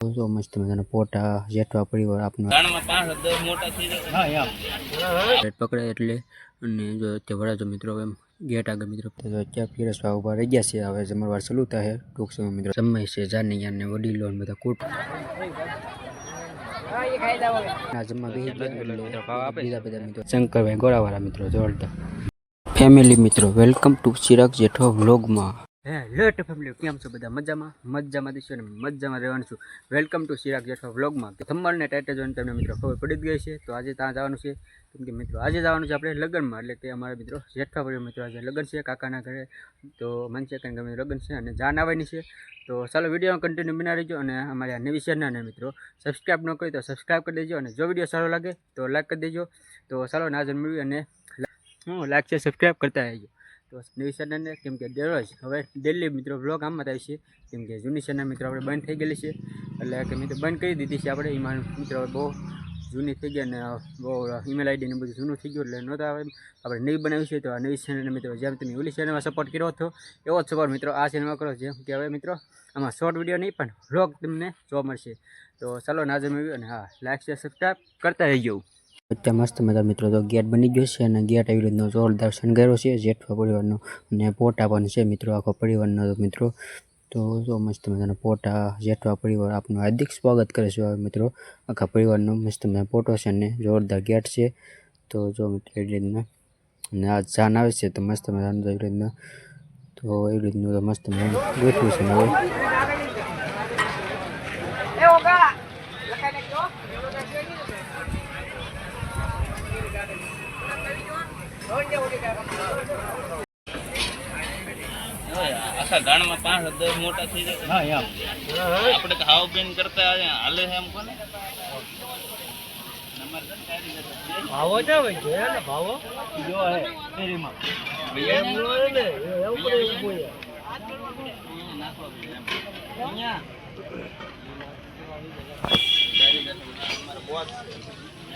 જો મસ્ત મજાના પોટા જેઠવા પરિવાર આપનો. ગાણામાં પાંચ દસ મોટા થઈ જાય. પેટ પકડે એટલે અને જો તે વરાજો મિત્રો એમ ગેટ આગળ મિત્રો. તો ત્યાં પીરસવા ઊભા રહી ગયા છે હવે જમણવાર ચાલુ થાય ટૂંક સમય મિત્રો. સમય છે જાની યાને વડીલો ને બધા કૂટ. ના જમવા બેસી ગયા એટલે બીજા બધા મિત્રો. શંકરભાઈ ગોળાવાળા મિત્રો જોરદાર. ફેમિલી મિત્રો વેલકમ ટુ ચિરાગ જેઠો વ્લોગમાં હે લેટ ફેમિલી કેમ છો બધા? મજામાં? મજામાં દીશો અને મજામાં રહેવાનું છું. વેલકમ ટુ ચિરાગ જેઠવા વ્લોગમાં થંબલ ને ટાઈટલ જોઈને તમને મિત્રો ખબર પડી જ ગઈ છે તો આજે ત્યાં જવાનું છે. કેમ કે મિત્રો, આજે જવાનું છે આપણે લગ્નમાં. એટલે કે અમારા મિત્રો જેઠવા પરિવાર મિત્રો આજે લગ્ન છે, કાકાના ઘરે. તો મન છે કારણ કે લગ્ન છે અને જાન આવવાની છે. તો ચાલો વીડિયો કન્ટિન્યુ બના લેજો અને અમારી આ નવી ચેનલને મિત્રો સબસ્ક્રાઈબ ન કરી તો સબસ્ક્રાઈબ કરી દેજો અને જો વીડિયો સારો લાગે તો લાઈક કરી દેજો. તો ચાલો નાજન મેળવી અને હું લાઈક છે સબસ્ક્રાઈબ કરતા રહેજો. તો નવી ચેનલને કેમ કે દરરોજ હવે ડેલી મિત્રો બ્લોગ આમમાં થાય છે, કેમ કે જૂની ચેનલ મિત્રો આપણે બંધ થઈ ગયેલી છે, એટલે કે મિત્રો બંધ કરી દીધી છે આપણે, એમાં મિત્રો બહુ જૂની થઈ ગઈ અને બહુ ઈમેલ આઈડી ને બધું જૂનું થઈ ગયું, એટલે નહોતા આવે આપણે નવી બનાવી છે, તો આ નવી ચેનલને મિત્રો, જેમ તમે ઓલી ચેનલમાં સપોર્ટ કર્યો હતો, એવો જ સપોર્ટ મિત્રો આ ચેનલમાં કરો, જેમ કે હવે મિત્રો, આમાં શોર્ટ વીડિયો નહીં, પણ વ્લોગ તમને જોવા મળશે. તો ચાલો નાજમ આવ્યું અને હા લાઈક શેર સબસ્ક્રાઈબ કરતા રહેજો. અત્યારે મસ્ત મજા મિત્રો તો ગેટ બની ગયો છે અને ગેટ આવી રીતનો જોરદાર શણગાર્યો છે જેઠવા પરિવારનો અને પોટા પણ છે મિત્રો, આખો પરિવારનો મિત્રો. તો જો મસ્ત મજાનો પોટા જેઠવા પરિવાર આપનું હાર્દિક સ્વાગત કરે છે મિત્રો. આખા પરિવારનો મસ્ત મજાનો પોટો છે અને જોરદાર ગેટ છે. તો જો મિત્રો એવી રીતના અને આ જાન આવે છે તો મસ્ત મજાનું એવી રીતના, તો એવી રીતનું તો મસ્ત મજાનું ગોઠવું છે હવે. આખા ગાણામાં પાંચ દસ મોટા થઈ જાય આપણે હાવ બેન કરતા હાલે છે એમ કોને? ભાવો છે ભાઈ જોયા ને ભાવો? જો હે શેરીમાં. એમ બોલે ને એવું કરે એવું બોલે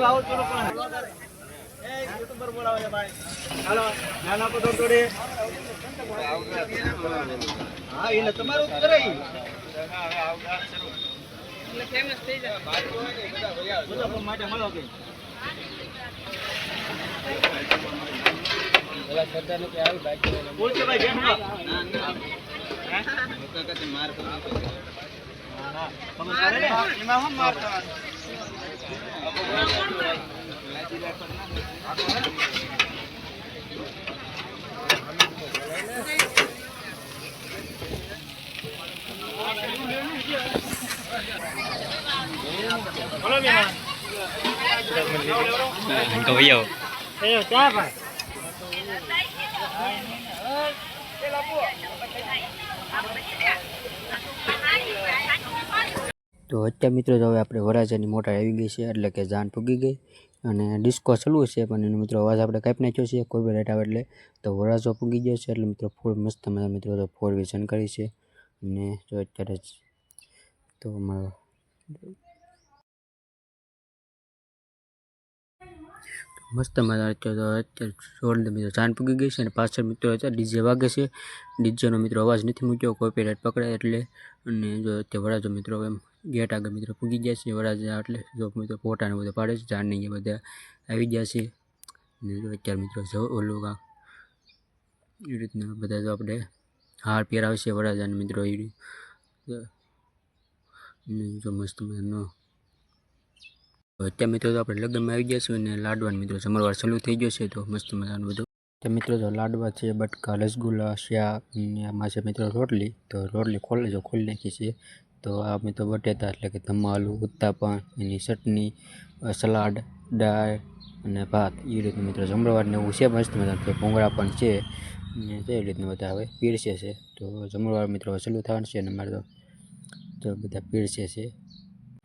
આવો ચલો એ યુટ્યુબર બોલાવે છે ભાઈ હાલો હા એને તમારું કરે. બધા માટે મળો કે. બોલજો ભાઈ કેમ છો? માર ના, ના? એમાં શું મારતા બોલો બેન. એ ક્યાં ભાઈ તો અત્યારે મિત્રો હવે આપણે વરાજાની મોટર આવી ગઈ છે, એટલે કે જાન પૂગી ગઈ. અને ડિસ્કો ચાલુ છે, પણ એનો મિત્રો અવાજ આપણે કાપી નાખ્યો છે, કોઈ બી રાઈટ આવે એટલે. તો વરાજો પૂગી ગયો છે, એટલે મિત્રો ફૂલ મસ્ત મજા મિત્રો તો ફોર વિઝન કરી છે. અને જો અત્યારે જ તો અમારો મસ્ત મજા અત્યારે અત્યારે જોરદાર મિત્રો જાન પૂગી ગઈ છે, અને પાછળ મિત્રો અત્યારે ડીજે વાગે છે. ડીજેનો મિત્રો અવાજ નથી મૂક્યો કોપીરાઇટ પકડે એટલે. અને જો અત્યારે વરાજો મિત્રો એમ ગેટ આગળ મિત્રો પૂગી ગયા છે વરાજા એટલે જો મિત્રો ફોટાને બધા પાડે છે જાણ નહીં બધા આવી ગયા છે અત્યારે મિત્રો જો ઓલું એ રીતના બધા જો આપણે હાર પહેરાવે છે વરાજાને મિત્રો એ જો મસ્ત મજાનો. અત્યારે મિત્રો તો આપણે લગ્નમાં આવી ગયા છીએ અને લાડવાન મિત્રો જમણવાર ચાલુ થઈ ગયો છે, તો મસ્ત મજાનું બધું. તો મિત્રો જો લાડવા છે, બટકા, રસગુલ્લા શ્યા આમાં છે મિત્રો રોટલી. તો રોટલી ખોલે, જો ખોલી નાખી છે. તો આ તો બટેટા એટલે કે ધમાલું ઉત્તાપણ એની ચટણી સલાડ, દાળ અને ભાત. એ રીતનું મિત્રો જમણવારને એવું છે મસ્ત મજા કે ભૂંગળા પણ છે અને તે રીતનું બધા હવે પીરસે છે. તો જમણવાર મિત્રો વસેલું થવાનું છે અને મારે તો બધા પીરસે છે.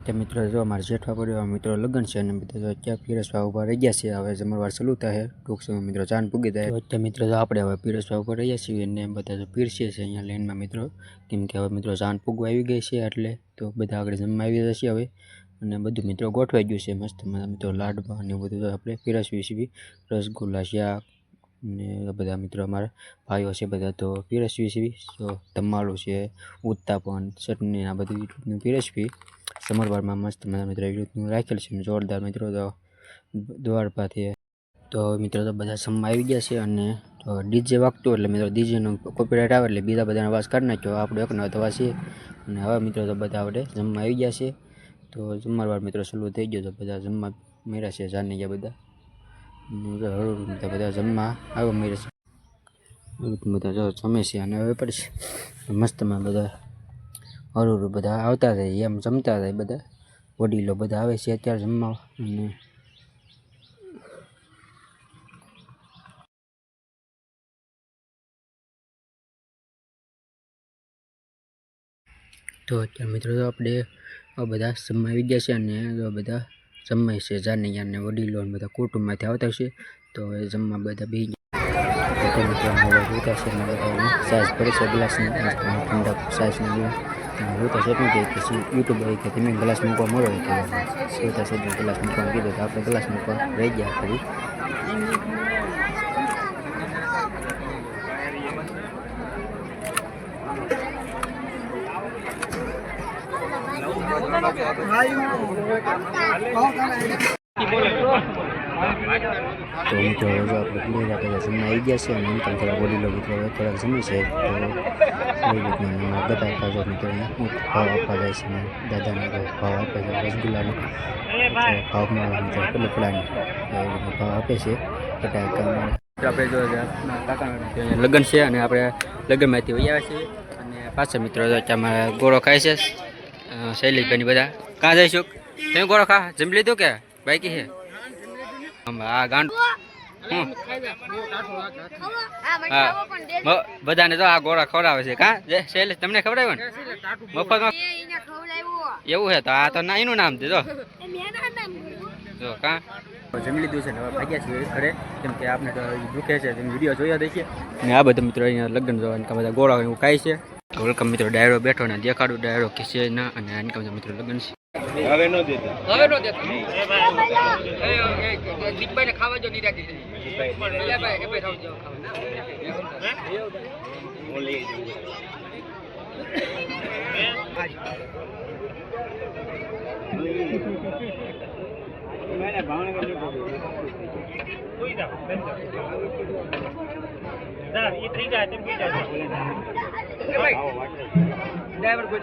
તે મિત્રો, જો અમારે જેઠવા પડ્યો મિત્રો, લગ્ન છે અને બધા જો ત્યાં પીરસવા ઊભા રહી ગયા છે હવે જમણવાર ચાલુ થાય, ટૂંક સમય મિત્રો ચાંદ પૂગી થાય તો મિત્રો, જો આપણે હવે પીરસવા ઉપર રહ્યા છીએ અને બધા જો પીરસીએ છીએ અહીંયા લાઈનમાં મિત્રો. કેમ કે હવે મિત્રો ચાંદ પૂગવા આવી ગઈ છે, એટલે તો બધા આગળ જમવા આવી જશે હવે. અને બધું મિત્રો ગોઠવાઈ ગયું છે, મસ્ત મિત્રો, લાડવા ને એવું બધું તો આપણે પીરસવી છીએ રસગુલ્લા, શાક ને બધા મિત્રો અમારા ભાઈઓ છે બધા તો પીરસવી છીએ તો ધમાલું છે ઉત્તાપન ચટણી આ બધું રીતનું પીરસવી સમરવારમાં મસ્ત મજા મિત્રો એવી રાખેલ છે. જોરદાર મિત્રો તો દ્વારપાથી. તો મિત્રો તો બધા સમમાં આવી ગયા છે અને તો ડીજે વાગતું એટલે મિત્રો ડીજેનો કોપીરાઇટ આવે એટલે બીજા બધાનો અવાજ કરી નાખ્યો. આપણો એકનો અવાજ છે અને હવે મિત્રો તો બધા આપણે જમવા આવી ગયા છે. તો જમવાવાર મિત્રો સલું થઈ ગયો તો બધા જમવા મેળ્યા છે. જાણી ગયા બધા. બધા જમવા આવે મેળે છે. બધા જમે છે અને હવે પડશે. મસ્તમાં બધા હળવું બધા આવતા થાય એમ જમતા થાય બધા. વડીલો બધા આવે છે અત્યારે જમવા. અને તો અત્યારે મિત્રો તો આપણે આ બધા જમવા ગયા છે અને બધા જમાય છે જાનૈયા યાને વડીલો અને બધા કુટુંબમાંથી આવતા છે. તો એ જમવા બધા બી તો મિત્રો બધા સાઈઝ પડે છે, ગ્લાસની ઠંડક સાઈઝની જોતા છે એટલું કે યુટ્યુબ યુટ્યુબર કે તમે ગ્લાસ મૂકવા મળો કે તો છે ગ્લાસ મૂકવાનું કીધું તો આપણે ગ્લાસ મૂકવા રહી ગયા ફરી તો મિત્રો, હવે આપણે બધા બધા જમવા આવી ગયા છે અને એમ પણ થોડા વડીલો મિત્રો હવે થોડાક જમે છે, તો એ રીતના એમાં બધા ખાજો મિત્રો ભાવ આપવા જાય છે દાદાને ભાવ આપે છે, રસગુલ્લાનો. ભાવમાં મિત્રો કેટલો પડાને એ ભાવ આપે છે કામમાં આપણે જો લગ્ન છે અને આપણે લગ્નમાંથી વહી છીએ. અને પાછા મિત્રો અમારા ગોળો ખાય છે શૈલેષભાઈની બધા. કાં જઈશું તમે ગોળો ખા, જમી લીધું કે? બાકી છે? આ ગાંડ બધાને તો આ ગોળા ખવડાવે છે. કા? જે શૈલેષ તમને ખવડાવ્યો ને? મફતમાં એવું છે તો આ તો ના એનું નામ દીધો જો. કા? જમી લીધું છે ને હવે ભાગ્યા છીએ ઘરે. કેમ કે આપણે તો દુખે છે તેમ વીડિયો જોયા દેખીએ. ને આ બધા મિત્રો અહીંયા લગ્ન જોવા બધા ગોળા એવું ખાય છે. વેલકમ મિત્રો ડાયરો બેઠો ને દેખાડું ડાયરો ખીસે ના અને મિત્રો લગ્ન છે. હવે નો દેતા. હવે નો દેતો દીપભાઈ ને ખાવા જો નિરાતી ભાઈ કે ભાઈ ડ્રાઈવર કોઈ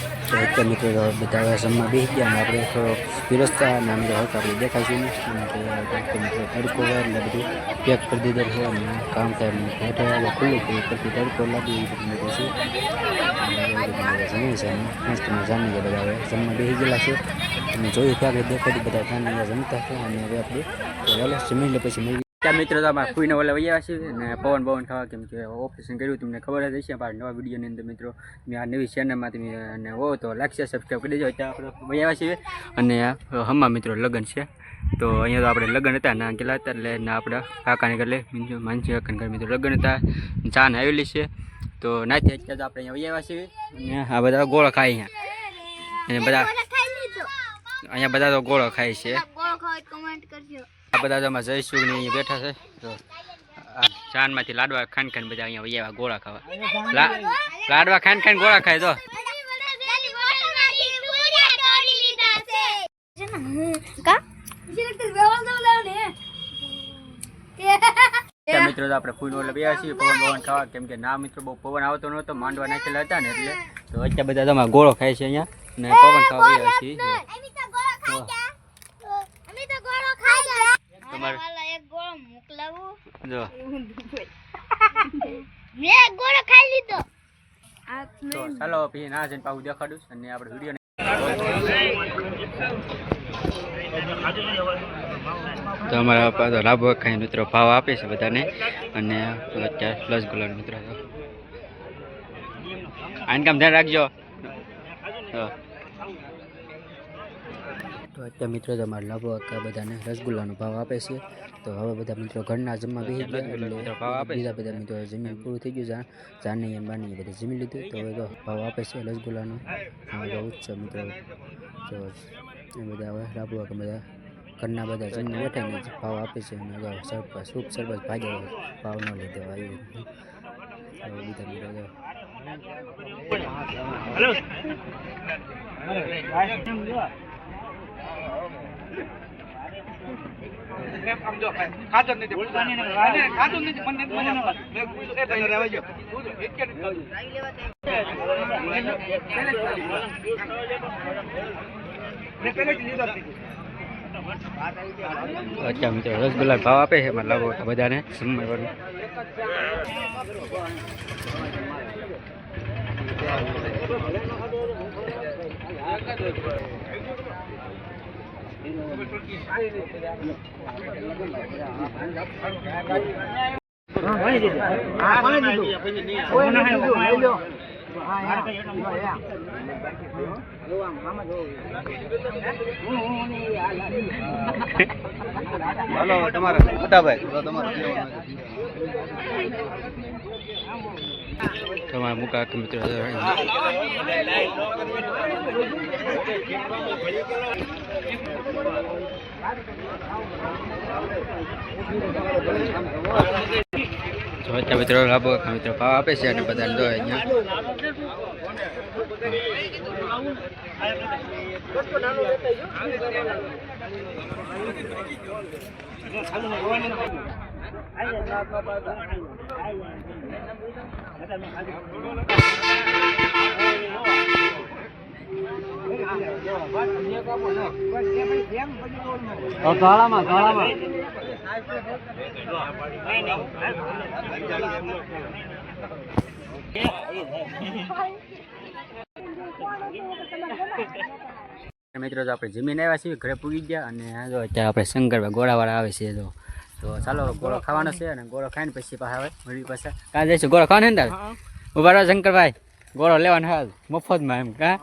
તો અત્યારે મિત્રો બધા જમવા બેસી ગયા અને આપણે થોડો પીરસતા અને આમ તો હલકા આપણે દેખાશું ને કે મિત્રો તડકો એટલે બધું પેક કરી દીધેલ છે અને કામ થાય એટલે હેઠે હવે ખુલ્લું થયું પછી તડકો લાગી બધું મિત્રો છે. અને એ બધું બધા જમે છે જામી ગયા બધા હવે. જમવા બેસી ગયેલા છે. અને જોયું કે દેખાડી બધા જામી જમતા હતા અને હવે આપણે તો જમી લે પછી ત્યાં મિત્રો તો અમારા ફૂઈને ઓલે વૈયા છે અને પવન પવન ખાવા કેમ કે ઓપરેશન કર્યું તમને ખબર જ હશે અમારા નવા વિડીયોની અંદર મિત્રો મેં આ નવી ચેનલમાં તમે અને હો તો લાગશે સબસ્ક્રાઈબ કરી દેજો. ત્યાં આપણે વૈયા છીએ અને હમા મિત્રો લગ્ન છે. તો અહીંયા તો આપણે લગ્ન હતા ના ગયેલા હતા એટલે ના આપણા કાકાને ઘરે માનસી કાકાને ઘરે મિત્રો લગ્ન હતા. ચાને આવેલી છે. તો નાથી અત્યારે તો આપણે અહીંયા વૈયા છીએ અને આ બધા ગોળા ખાય અહીંયા. અને બધા અહીંયા બધા તો ગોળો ખાય છે. કમેન્ટ કરજો. આ બધા તમે જયસુખ ને અહીંયા બેઠા છે. તો આ લાડવા ખાન ખાન બધા અહીંયા વૈયા ગોળા ખાવા. લાડવા ખાન ખાન ગોળા ખાય તો મિત્રો તો આપણે ફૂલ ઓલે બેયા છીએ પવન પવન ખાવા. કેમ કે ના મિત્રો બહુ પવન આવતો નહોતો માંડવા નાખેલા હતા ને એટલે. તો અત્યારે બધા તમે ગોળો ખાય છે અહીંયા. ને પવન ખાવા ગયા છીએ જો. મેં ગોળો ખાઈ લીધો. આ તો ચાલો પછી ના જઈને પાછું દેખાડું અને આપણે વીડિયો તો અમારા તો લાભો ખાઈ મિત્રો ભાવ આપે છે બધાને. અને અત્યારે પ્લસ ગુલાબ મિત્રો આનકામ આને કામ ધ્યાન રાખજો. હા. તો અત્યારે મિત્રો તમારે લાભો કાકા બધાને રસગુલ્લાનો ભાવ આપે છે. તો હવે બધા મિત્રો ઘરના જમવા બેસી ગયા એટલે બીજા બધા મિત્રો જમીન પૂરું થઈ ગયું જા જાની અને બાની બધા જમી લીધું. તો હવે ભાવ આપે છે રસગુલ્લાનો. બહુ તો ઉત્સવ મિત્રો. તો એ બધા હવે લાભવા કે બધા ઘરના બધા જમીન બેઠાને ભાવ આપે છે. અને અગાઉ સરપંચ સૂપ સરપંચ ભાગ્યા ભાવ ન લીધો આવી રીતનું. બીજા મિત્રો અચ્છા મિત્રો રસગુલ્લા ભાવ આપે છે મતલબ બધાને જમવાનું હાલો તમારે. મોટાભાઈ તમારા. મુકા કે મિત્રો જો અત્યારે મિત્રો લાભો મિત્રો ભાવ આપે છે અને બધાને જો અહીંયા મિત્રો, તો આપણે જમીન આવ્યા છીએ, ઘરે પૂગી ગયા અને જો અત્યારે આપણે શંકરભાઈ ગોળાવાળા આવે છે, તો તો ચાલો ગોળો ખાવાનો છે અને ગોળો ખાઈને પછી પાછા આવે મળી પાછા કાં જઈશું? ગોળો ખાવાનો ને તારે? ઊભા રહો શંકરભાઈ. ગોળો લેવાનો હાલ. મફતમાં એમ કા?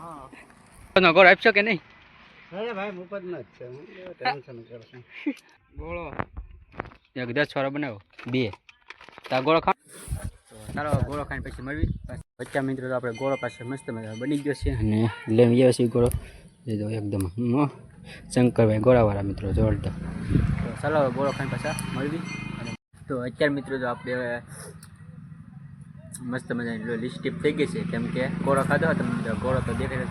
મફતમાં ગોળો આપશો કે નહીં? અરે ભાઈ મુપત જ છે. ટેન્શન કરશે ગોળો. એક દસ છોરો બનાવો. બે. તા ગોળો ખા ચાલો ગોળો ખાઈને પછી મળવી. બચ્ચા મિત્રો તો આપણે ગોળો પાસે મસ્ત મજા બની ગયો છે. અને લઈ આવ્યા છીએ ગોળો. એકદમ શંકરભાઈ ગોળાવાળા મિત્રો જોડતા તો ચાલો, ગોળો ખાઈ પાછા મળવી તો અત્યારે મિત્રો તો આપણે મસ્ત મજાની લિસ્ટ ટીપ થઈ ગઈ છે. કેમ કે ગોળો ખાધો હતો ગોળો તો દેખાય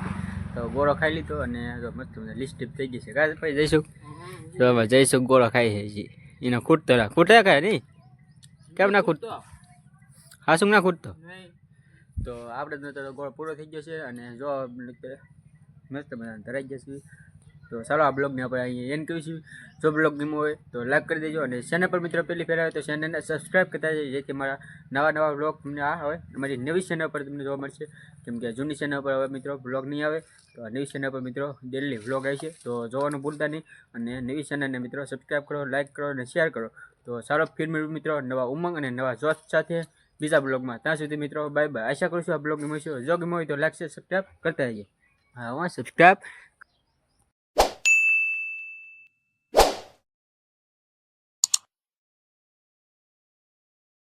તો ગોળો ખાઈ લીધો અને મસ્ત મજા લિસ્ટ થઈ ગઈ છે. કાં પછી જઈશું. તો જઈશું, ગોળો ખાઈ છે જી એનો ખૂટતો ના ખૂટે ખાય નહીં? કેમ ના ખૂટતો? હા શું ના ખૂટતો? તો આપણે તો ગોળો પૂરો થઈ ગયો છે અને જો મસ્ત મજા ધરાઈ જશે તો ચાલો આ બ્લોગને આપણે અહીંયા એન કહીશું જો બ્લોગ ગમ્યો હોય તો લાઈક કરી દેજો અને ચેનલ પર મિત્રો પહેલી ફેર આવે તો ચેનલને સબસ્ક્રાઈબ કરતા જઈએ, જેથી મારા નવા નવા બ્લોગ તમને આ હોય અમારી નવી ચેનલ પર તમને જોવા મળશે. કેમ કે જૂની ચેનલ પર હવે મિત્રો બ્લોગ નહીં આવે, તો નવી ચેનલ પર મિત્રો ડેલી બ્લોગ આવે છે. તો જોવાનું ભૂલતા નહીં અને નવી ચેનલને મિત્રો સબસ્ક્રાઈબ કરો લાઈક કરો અને શેર કરો. તો સારો ફિલ્મ મિત્રો નવા ઉમંગ અને નવા જોશ સાથે બીજા બ્લોગમાં ત્યાં સુધી મિત્રો બાય બાય આશા કરું છું આ બ્લોગ ગમ્યો છે જો ગમ્યો હોય તો લાઈક છે સબસ્ક્રાઈબ કરતા જઈએ. હા સબસ્ક્રાઈબ